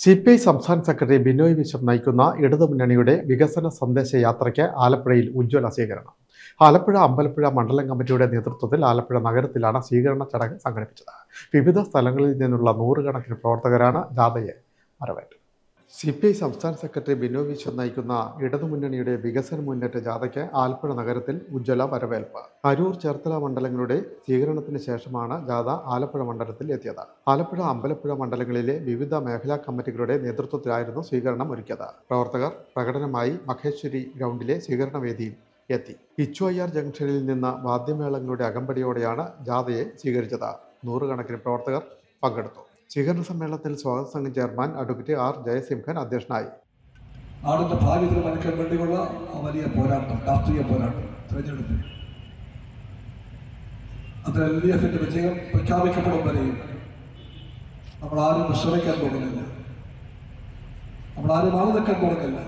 C P I സംസ്ഥാന secretary Binoy Viswam നയിക്കുന്ന ഇടതുമുന്നണിയുടെ വികസന സന്ദേശ യാത്രയ്ക്ക് ആലപ്പുഴയിൽ ഉജ്ജ്വല സ്വീകരണം. ആലപ്പുഴ അമ്പലപ്പുഴ മണ്ഡലം കമ്മിറ്റിയുടെ നേതൃത്വത്തിൽ ആലപ്പുഴ നഗരത്തിലാണ് സ്വീകരണ ചടങ്ങ് സംഘടിപ്പിച്ചത്. വിവിധ സ്ഥലങ്ങളിൽ നിന്നുള്ള നൂറുകണക്കിന് പ്രവർത്തകരാണ് ജാഥയെ വരവേറ്റത് സി പി ഐ സംസ്ഥാന സെക്രട്ടറി ബിനോ വിശ്വൻ നയിക്കുന്ന ഇടതുമുന്നണിയുടെ വികസന മുന്നേറ്റ ജാഥയ്ക്ക് ആലപ്പുഴ നഗരത്തിൽ ഉജ്ജ്വല വരവേൽപ്പ്. അരൂർ ചേർത്തല മണ്ഡലങ്ങളുടെ സ്വീകരണത്തിന് ശേഷമാണ് ജാഥ ആലപ്പുഴ മണ്ഡലത്തിൽ എത്തിയത്. ആലപ്പുഴ അമ്പലപ്പുഴ മണ്ഡലങ്ങളിലെ വിവിധ മേഖലാ കമ്മിറ്റികളുടെ നേതൃത്വത്തിലായിരുന്നു സ്വീകരണം ഒരുക്കിയത്. പ്രവർത്തകർ പ്രകടനമായി മഹേശ്വരി ഗ്രൗണ്ടിലെ സ്വീകരണ വേദിയിൽ എത്തി. ഇച്ചുഅയ്യാർ ജംഗ്ഷനിൽ നിന്ന് വാദ്യമേളങ്ങളുടെ അകമ്പടിയോടെയാണ് ജാഥയെ സ്വീകരിച്ചത്. നൂറുകണക്കിന് പ്രവർത്തകർ പങ്കെടുത്തു. സ്വീകരണ സമ്മേളനത്തിൽ സ്വാഗത സംഘം ചെയർമാൻ അഡ്വക്കേറ്റ് ആർ ജയസിംഹൻ അധ്യക്ഷനായി. നാടിന്റെ ഭാവി തീരുമാനിക്കാൻ വേണ്ടിയുള്ള വലിയ പോരാട്ടം രാഷ്ട്രീയ പോരാട്ടം തെരഞ്ഞെടുപ്പ്. അത് എൽ ഡി എഫിന്റെ വിജയം പ്രഖ്യാപിക്കപ്പെടും വരെയും നമ്മൾ ആരും വിശ്രമിക്കാൻ പോകുന്നില്ല. നമ്മൾ ആരും മാറി നിൽക്കാൻ പോകുന്നില്ല.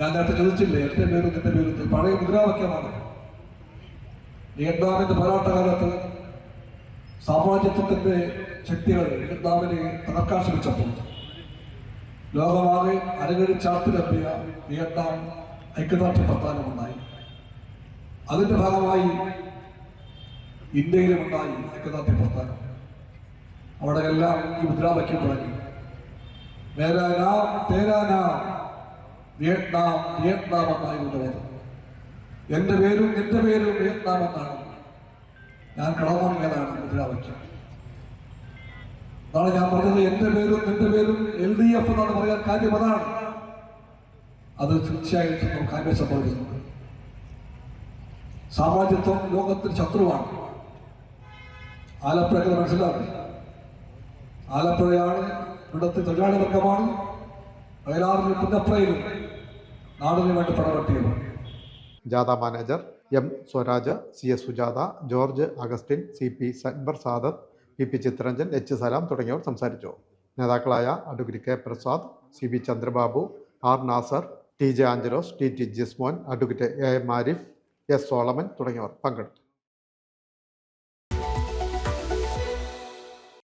ഞാൻ നേരത്തെ ചോദിച്ചില്ലേ എന്റെ പേരും എന്റെ പേരും പഴയ മുദ്രാവാക്യമാണ്. വിയറ്റ്നാമിന്റെ പോരാട്ടകാലത്ത് സാമ്രാജ്യത്വത്തിന്റെ ശക്തികൾ വിയറ്റ്നാമിനെ തകർക്കാൻ ലോകമാകെ അരങ്ങടിച്ചാത്തിലെത്തിയ വിയറ്റ്നാം ഐക്യദാർഢ്യ പ്രസ്ഥാനമുണ്ടായി അതിന്റെ ഭാഗമായി ഇന്ത്യയിലും ഉണ്ടായി ഐക്യദാർഢ്യ പ്രസ്ഥാനം അവിടെ എല്ലാം ഈ മുദ്രാവാക്യം തുടങ്ങി. വിയറ്റ്നാം വിയറ്റ്നാം എന്നായിരുന്നു എന്റെ പേരും എന്റെ പേരും വിയറ്റ്നാം എന്നാണ്. ഞാൻ കടമണിയതാണ് മുദ്രാവാക്യം അതാണ് ഞാൻ പറഞ്ഞത്. എന്റെ പേരും നിന്റെ പേരും എൽ ഡി എഫ് എന്നാണ് പറയാൻ കാര്യം അതാണ്. അത് തീർച്ചയായിട്ടും നമുക്ക് ആവേശപ്പെടുന്നുണ്ട് സാമ്രാജ്യത്വം ലോകത്തിന് ശത്രുവാണ്. ആലപ്പുഴ മനസ്സിലാക്കി ആലപ്പുഴയാണ് ഇവിടുത്തെ തൊഴിലാളി വർഗമാണ്. വയലാറിലും പുന്നപ്പുഴയിലും നാടിന് വേണ്ടി പടവെട്ടിയത് ജാഥ manager M Swaraj C S Sujatha George Augustine C P Sanbar Sadath P P Chitharanjan H Salam തുടങ്ങിയവർ സംസാരിച്ചു. നേതാക്കളായ advocate K Prasad C B Chandrababu R Nasar T J Angelos T T Jismon advocate A M Arif S Solomon തുടങ്ങിയവർ പങ്കെടുത്തു.